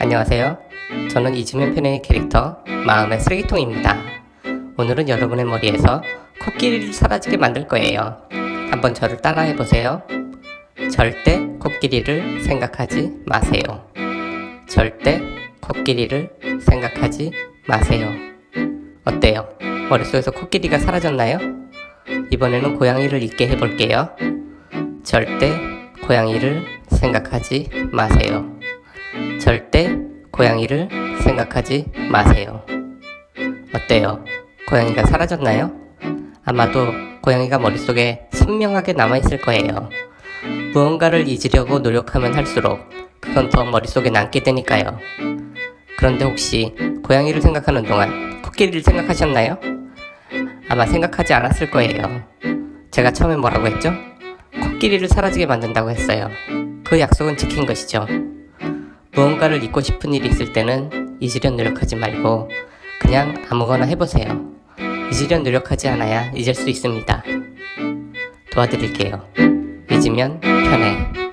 안녕하세요. 저는 이즈면 편의 캐릭터 마음의 쓰레기통입니다. 오늘은 여러분의 머리에서 코끼리를 사라지게 만들 거예요. 한번 저를 따라해 보세요. 절대 코끼리를 생각하지 마세요. 절대 코끼리를 생각하지 마세요. 어때요? 머릿속에서 코끼리가 사라졌나요? 이번에는 고양이를 잊게 해볼게요. 절대 고양이를 생각하지 마세요. 절대 고양이를 생각하지 마세요. 어때요? 고양이가 사라졌나요? 아마도 고양이가 머릿속에 선명하게 남아있을 거예요. 무언가를 잊으려고 노력하면 할수록 그건 더 머릿속에 남게 되니까요. 그런데 혹시 고양이를 생각하는 동안 코끼리를 생각하셨나요? 아마 생각하지 않았을 거예요. 제가 처음에 뭐라고 했죠? 코끼리를 사라지게 만든다고 했어요. 그 약속은 지킨 것이죠. 무언가를 잊고 싶은 일이 있을 때는 잊으려 노력하지 말고 그냥 아무거나 해보세요. 잊으려 노력하지 않아야 잊을 수 있습니다. 도와드릴게요. 잊으면 편해.